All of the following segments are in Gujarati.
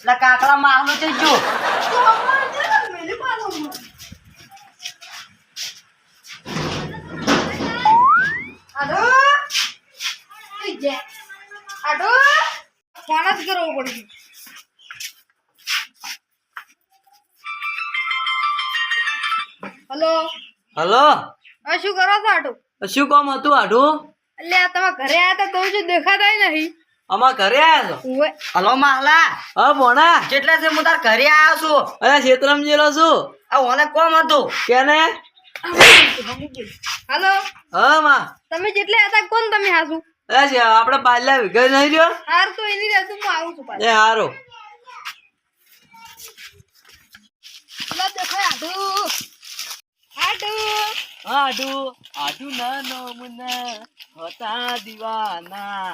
એટલે કાકડા માહલો છે જો. ફોન જ કરવો પડશે. હલો. હલો. હવે શું કરો છો આટું? શું કામ હતું આટું? એટલે આ તમે ઘરે આવ્યા તો શું દેખાતા નહીં. અમાર ઘરે આવ્યા છો? હલો માહલા. હા ભોણા. કેટલા છે? હું તાર ઘરે આવ્યો છું. અરે છેતરમ જેલો છું. આ ઓને કોમ હતું? કેને? હાલો. હા માં. તમે જેટલે હતા કોણ તમે હાસુ? અરે આપણે પાછલા વિઘર નહીં રહ્યો હાર તો એની રહેતું હું આવું છું પાછું. એ હારો. લો દેખાય આટું આટું આઢું આઢું નાનો મુના હતા દીવાના.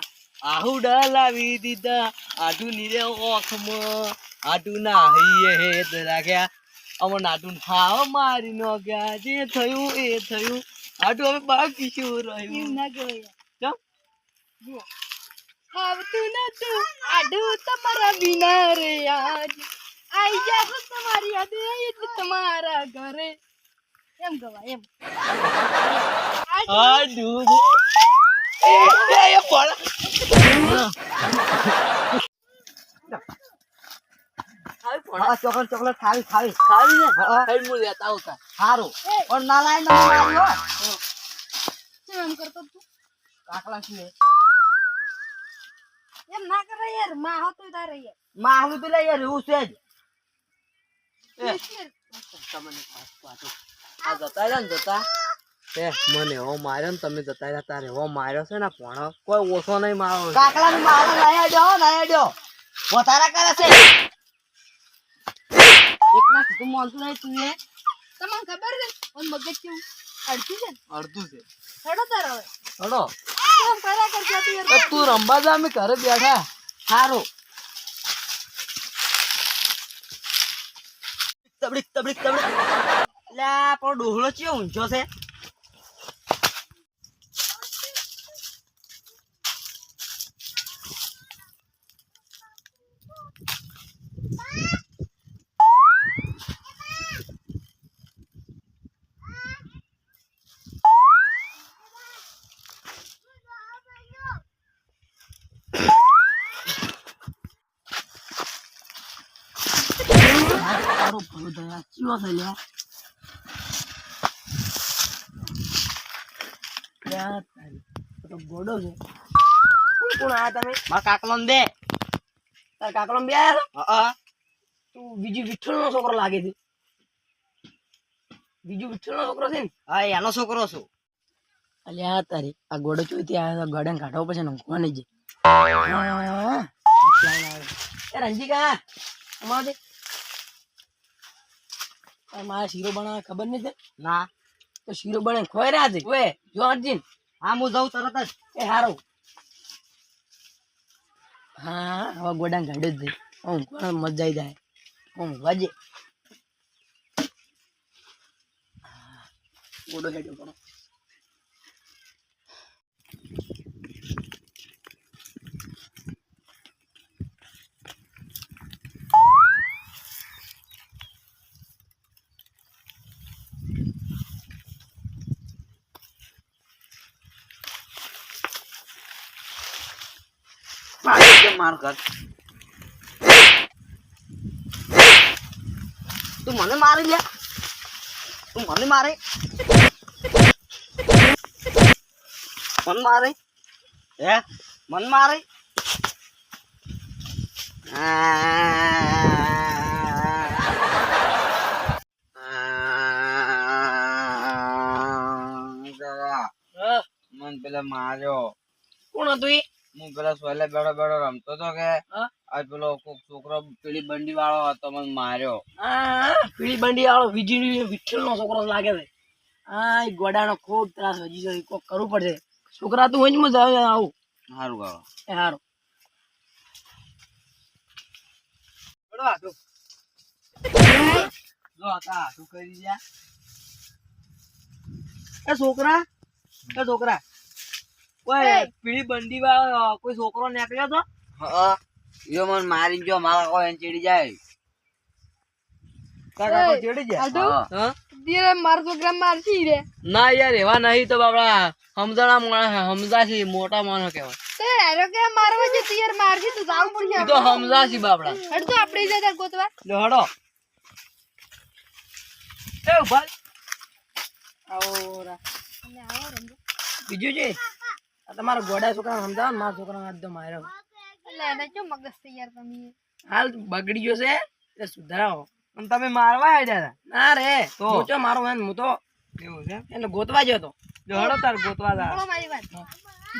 આહુ લાવી દીધા. આઢું નીરે ઓખમાં. આઢું ના હૈયે હેત રાખ્યા. અમર નાટું ખાવ મારી નો ગયા. જે થયું એ થયું. આઢું હવે બાકી શું રહ્યું? ના ગયો ચમ? આવતું નતું. આડું તમારા વિના રે આજ. આઈ જાવ તમારી યાદ એટલે તમારા ઘરે. એમ ગવા એમ. આઢું. એ. હા હા. હું પણ લાય એમ ના કરે યારમાં હતો તારે યાર માહલું તો લે યાર એવું છે જ તમને આ જતા ને જતા એ મને હો માર્યો ને તમે જતા રહ્યા તારે હો માર્યો છે ને ભણો કોઈ ઓછો નહીં મારો કાકડા નું માહલો લાયા જો લાયા જો વધારા કરે છે. એકના સીધું મોલતું નહીં તું એ. તમને ખબર છે? ઓન મગજ કેવું? અડધું છે? અડધું છે. હડો તારો હવે. હડો તું તું રંબા જા અમે ઘરે બેઠા. સારું તબડીક તબડીક તબડીક. એટલે આ પણ ડોહળો ચિયો ઊંચો છે? ભલું લ્યા આ તો ગોડો છે કોણ કોણ તમે મારા કાકલો દે તાર કાકલો બે આયા હા તું બીજું વિઠ્ઠલ છોકરો લાગે છે બીજું વિઠ્ઠલ નો છોકરો છે ને હા એનો છોકરો છું અલ્યા તારી આ ગોડો ચોથી આવ્યો ગોડે કાઢવો એ રંજીકા અમારે મારા શીરો બનાવે ખબર નહીં ના. તો શીરો બને ખોઈ રહ્યા છે ઓએ જો અર્જુન. હા હું જાઉં તરત જ. એ હારો. હા હવે ગોડા ગાડે જ દઈ હું પણ મજા આવી જાય. હું વાજે. ગોડો હેડ્યો કરો માર કર તું મને મારી લે. તું મને મારે. મન મારે. હે? મન મારે. મન પેલા માર્યો. કોણ હતું એ? હું પેલા સોલે બેડો બેડો રમતો તો કે આજ પેલો કોક છોકરો પીળી બંડી વાળો હતો મને માર્યો. પીળી બંડી વાળો વીજળી વિઠ્ઠલ નો છોકરો લાગે છે. આ ગોડાનો ખૂબ ત્રાસ હજી છે કોક કરવું પડશે. છોકરા તું હોય મજા આવે આવું. સારું ગાળો એ એ છોકરા એ છોકરા. કોઈ પીળી બંડી વાળો કોઈ છોકરો નીકળ્યો તો? હા યો મને મારી ગયો મારા કોઈ એને ચીડી જાય. તારા કાકો એ, જાય? હા. હા? ધીરે છોકરા મારતી રે. ના યાર એવા નહીં તો બાપડા સમજણા માણસ સમજાશી મોટા માણસ કહેવાય. તે આરો કે મારવા છે યાર મારજી તો જાવ પડશે ઈ તો સમજાશી બાપડા. હડ તો આપણે જતા ગોતવા. લો હડો. એ ઊભા. આવો રા. અને આવો રંગો બીજું છે તમારા ગોડા છોકરા સમજાવો ને મારા છોકરા માં તો માર્યો. એટલે એને ચો મગજ તૈયાર યાર તમે હાલ બગડી ગયો છે એટલે સુધારાવો. અને તમે મારવા આડ્યા ના રે તો? ચો મારો એમ હું તો? એવું છે એને ગોતવા ગયો તો. જો હડો તાર ગોતવા જા. મારી વાત.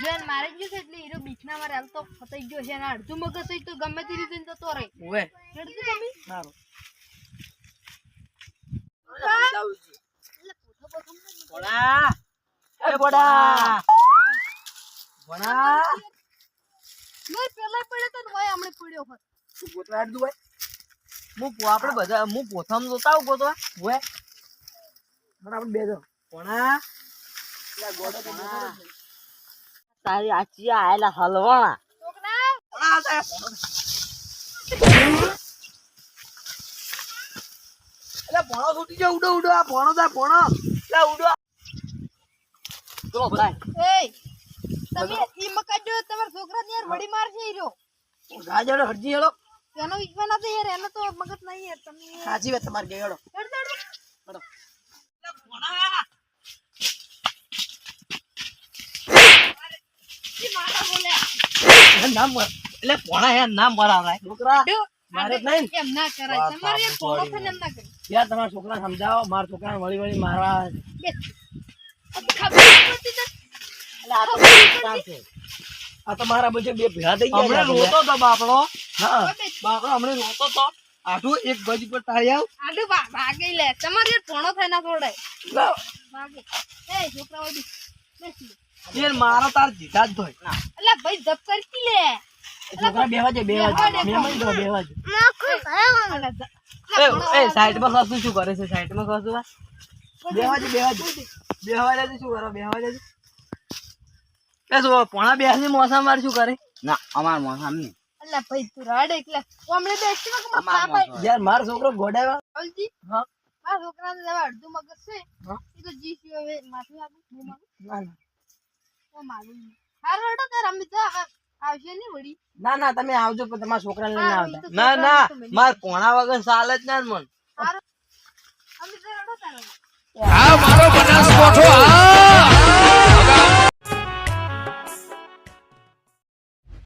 જો એને મારી ગયો છે એટલે હીરો બીચના મારે હાલ તો ફસાઈ ગયો છે અને અડધું મગજ હોય તો ગમે તે રીતે તો તો રહે. ઓવે હેડતું તમે સારું. ભણા એ ભણા નહીં પેલા પડ્યો તો ઓય હમણે પડ્યો હોત તું ગોતવા હું આપણે બધા હું પોથમ જોતા આવું ગોતવા ઓવે પણ આપણે બે જો. તારી આચી આયેલા હલવાણા ભણા છૂટી જાય ઉડો ઉડો આ ભણો થાય ભણો એટલે ઉડો ચલો ભાઈ એય તમે ઈ મકા જો તમારા છોકરા ને યાર વડી મારશે હીરો ગાજડો હરજી હેલો એનો વિશ્વાસ નથી યાર એનો તો મગજ નહીં યાર તમે સાચી વાત તમારી ગઈ નામ એટલે નામ બરાબર છોકરા મારે નહીં એમ ના કરાય. તમારે યાર થઈને એમ ના કરે યાર તમારા છોકરા સમજાવો મારા છોકરાને વળી વળી મારવા આવે છે. બે ખબર નથી પડતી તને? એટલે આ તો મારું કામ છે. આ તો મારા બધે બે ભેળા થઈ ગયા હમણાં રોતો તો બાપડો. હા. બાપડો હમણાં રોતો તો. આઠું એક ગજ પર તારી આવ. આડુ ભાગી લે. તમારે યાર થોડો થાય ના લાવ. ભાગે. એ છોકરા વડી બેસી. એ મારો તાર જીધા જ ધોય. અલા ભાઈ ધપ કરતી લે. છોકરા બેવા છે બેવા બેહવા છે દે. બેવા છે એ એ સાઈડમાં ખસું શું કરે છે? સાઈડમાં ખસું બેવા છે બેવા બેહવા દે શું કરો? બેહવા દે એ શું પોણા બેસની મોસમ માર શું કરે? ના અમાર મોસા સામે અલ્લા ભાઈ તું રાડ એકલા. હમણે બેસી પાપા યાર માર છોકરો ગોડાવા અલજી હા. આ છોકરાને લેવા અડધું મગજ છે. એ તો જી સી હવે માથું આગું હું માગું ના ના. તો માગું નહીં. હારું તાર અમે તો આવશે નહીં વળી. ના ના તમે આવજો પણ તમારા છોકરાને લઈને આવતા. ના ના. માર પોણા વગર ચાલે જ ના મન. હારો. અમે તો હેડો તાર આ મારો બનાસકોઠો આ